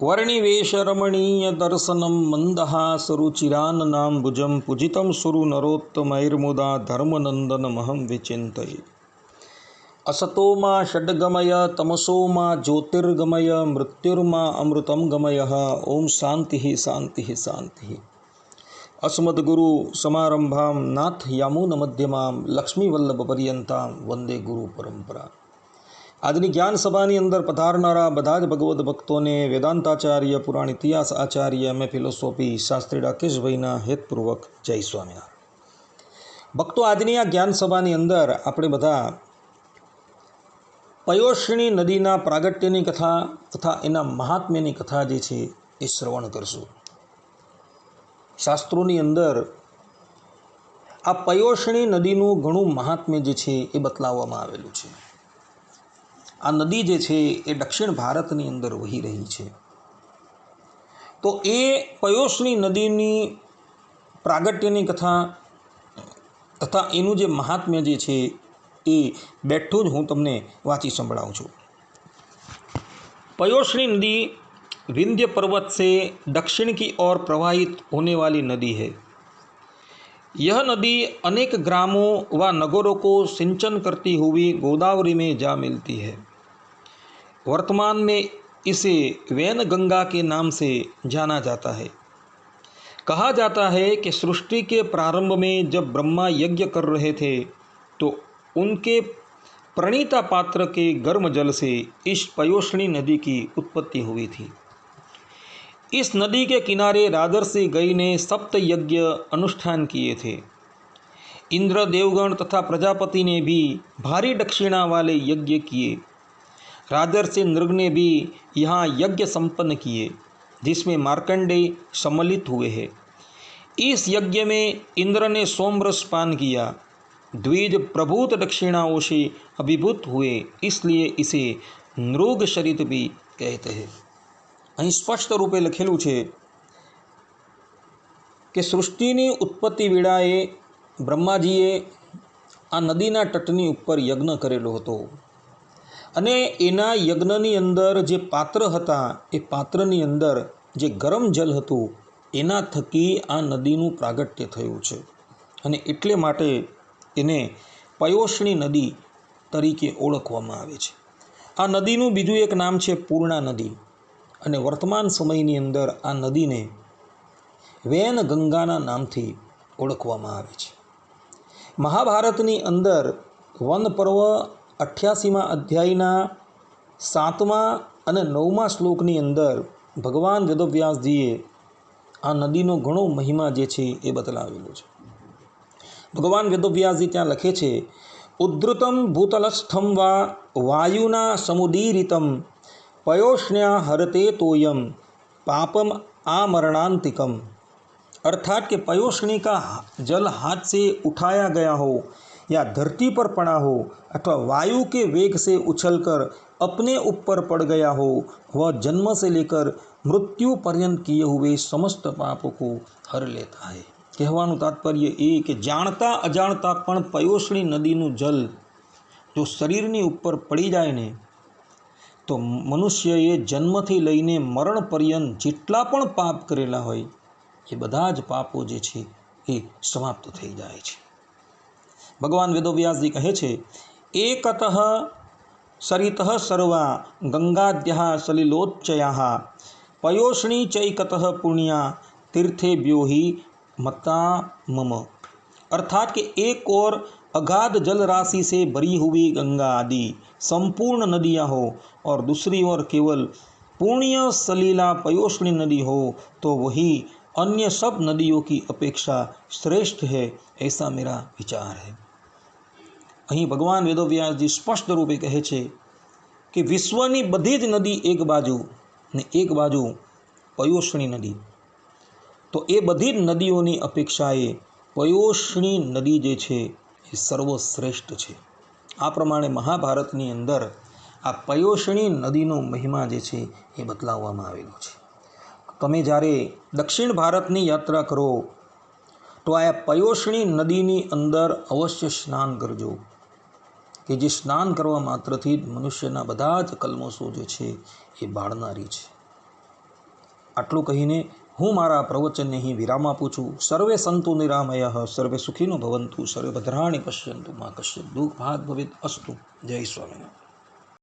વર્ણિવેશરમણીયદર્શनं મંદહાસરુચિરાનનાંબુજં પૂજિતં સુરુ નરોત્તમૈર્મુદા ધર્મનંદનમહં વિચિંતયે અસતો માં ષડગમય તમસો માં જ્યોતિર્ગમય મૃત્યુર્માં અમૃતમ ગમય ઓમ શાંતિ શાંતિ શાંતિ અસ્મદગુરુ સમારંભામ નાથ યામૂન મધ્યમામ લક્ષ્મીવલ્લભ પર્યંતામ વંદે ગુરુ પરંપરા આજની જ્ઞાન સભાની અંદર પધારનારા બધા જ ભગવદ્ ભક્તોને વેદાંતાચાર્ય, પુરાણ ઇતિહાસ આચાર્ય અમે ફિલોસોફી શાસ્ત્રી રાકેશભાઈના હેતપૂર્વક જય સ્વામિનારાયણ. ભક્તો, આજની આ જ્ઞાન સભાની અંદર આપણે બધા પયોષિણી નદીના પ્રાગટ્યની કથા તથા એના મહાત્મ્યની કથા જે છે એ શ્રવણ કરશું. શાસ્ત્રોની અંદર આ પયોષણી નદીનું ઘણું મહાત્મ્ય જે છે એ બતલાવવામાં આવેલું છે. આ નદી જે છે એ દક્ષિણ ભારતની અંદર વહી રહી છે તો એ પયોષણી નદીની પ્રાગટ્યની કથા તથા એનું જે મહાત્મ્ય જે છે એ બેઠું જ હું તમને વાંચી સંભળાવું છું पयोष्णी नदी विंध्य पर्वत से दक्षिण की ओर प्रवाहित होने वाली नदी है यह नदी अनेक ग्रामों व नगरों को सिंचन करती हुई गोदावरी में जा मिलती है वर्तमान में इसे वैन गंगा के नाम से जाना जाता है। कहा जाता है कि सृष्टि के प्रारंभ में जब ब्रह्मा यज्ञ कर रहे थे तो उनके प्रणीता पात्र के गर्म जल से इस पयोषणी नदी की उत्पत्ति हुई थी। इस नदी के किनारे राजर्षि गई ने सप्त यज्ञ अनुष्ठान किए थे। इंद्र, देवगण तथा प्रजापति ने भी भारी दक्षिणा वाले यज्ञ किए। राजर्षि नृग ने भी यहाँ यज्ञ संपन्न किए जिसमें मार्कंडेय सम्मिलित हुए हैं इस यज्ञ में इंद्र ने सोमरस पान किया द्विज प्रभूत दक्षिणाओं से अभिभूत हुए इसलिए इसे नृग शरीत भी कहते हैं અહીં સ્પષ્ટ રૂપે લખેલું છે કે સૃષ્ટિની ઉત્પત્તિ વેળાએ બ્રહ્માજીએ આ નદીના તટની ઉપર યજ્ઞ કરેલો હતો અને એના યજ્ઞની અંદર જે પાત્ર હતા, એ પાત્રની અંદર જે ગરમ જલ હતું, એના થકી આ નદીનું પ્રાગટ્ય થયું છે. અને એટલે માટે એને પયોષણી નદી તરીકે ઓળખવામાં આવે છે. આ નદીનું બીજું એક નામ છે પૂર્ણા નદી. અને વર્તમાન સમયની અંદર આ નદીને વેન ગંગાના નામથી ઓળખવામાં આવે છે. મહાભારતની અંદર વન પર્વ અઠ્યાસીમાં અધ્યાયના સાતમા અને નવમા શ્લોકની અંદર ભગવાન વેદવ્યાસજીએ આ નદીનો ઘણો મહિમા જે છે એ બતલાવેલો છે. ભગવાન વેદવ્યાસજી ત્યાં લખે છે, ઉદ્ધૃતમ ભૂતલસ્થમ વા વાયુના સમુદીરિતમ પયોષ્ણ્યા હરતે તોયમ પાપમ આ મરણાંતિકમ અર્થાત કે પયોષ્ણિકા જલ હાથ સે ઉઠાયા ગયા હો या धरती पर पड़ा हो अथवा वायु के वेग से उछलकर अपने ऊपर पड़ गया हो वह जन्म से लेकर मृत्यु पर्यंत किए हुए समस्त पापों को हर लेता है કહેવાનું તાત્પર્ય એ કે જાણતા અજાણતા પણ પયોષણી નદીનું જલ જો શરીરની ઉપર પડી જાય ને તો મનુષ્યએ જન્મથી લઈને મરણ પર્યંત જેટલા પણ પાપ કરેલા હોય એ બધા જ પાપો જે છે એ સમાપ્ત થઈ જાય છે ભગવાન વેદવ્યાસજી કહે છે એકત સરિત સર્વા ગંગાદ્યા સલિલોચ્ચયા પયોષણી ચૈકત પુણ્યા तीर्थेभ्यो ही मता मम अर्थात कि एक और अगाध जल राशि से भरी हुई गंगा आदि संपूर्ण नदियाँ हो और दूसरी ओर केवल पुण्य सलीला पयोष्णी नदी हो तो वही अन्य सब नदियों की अपेक्षा श्रेष्ठ है ऐसा मेरा विचार है અહીં ભગવાન વેદવ્યાસજી સ્પષ્ટ રૂપે કહે છે કે વિશ્વની બધી જ નદી એક બાજુ ને એક બાજુ પયોષણી નદી. તો એ બધી જ નદીઓની અપેક્ષાએ પયોષણી નદી જે છે એ સર્વશ્રેષ્ઠ છે. આ પ્રમાણે મહાભારતની અંદર આ પયોષણી નદીનો મહિમા જે છે એ બતલાવવામાં આવેલો છે. તમે જ્યારે દક્ષિણ ભારતની યાત્રા કરો તો આ પયોષણી નદીની અંદર અવશ્ય સ્નાન કરજો. કે જે સ્નાન કરવા માત્રથી મનુષ્યના બધા જ કલ્મશો જે છે એ બાળનારી છે. આટલું કહીને હું મારા પ્રવચનને અહીં વિરામ આપું છું. સર્વે સંતો નિરામય, સર્વે સુખીનો ભવંતુ, સર્વે ભદ્રાણી પશ્યંતુ, માં કશ્ય દુઃખ ભાગ ભવિત અસ્તુ. જય સ્વામિનારાયણ.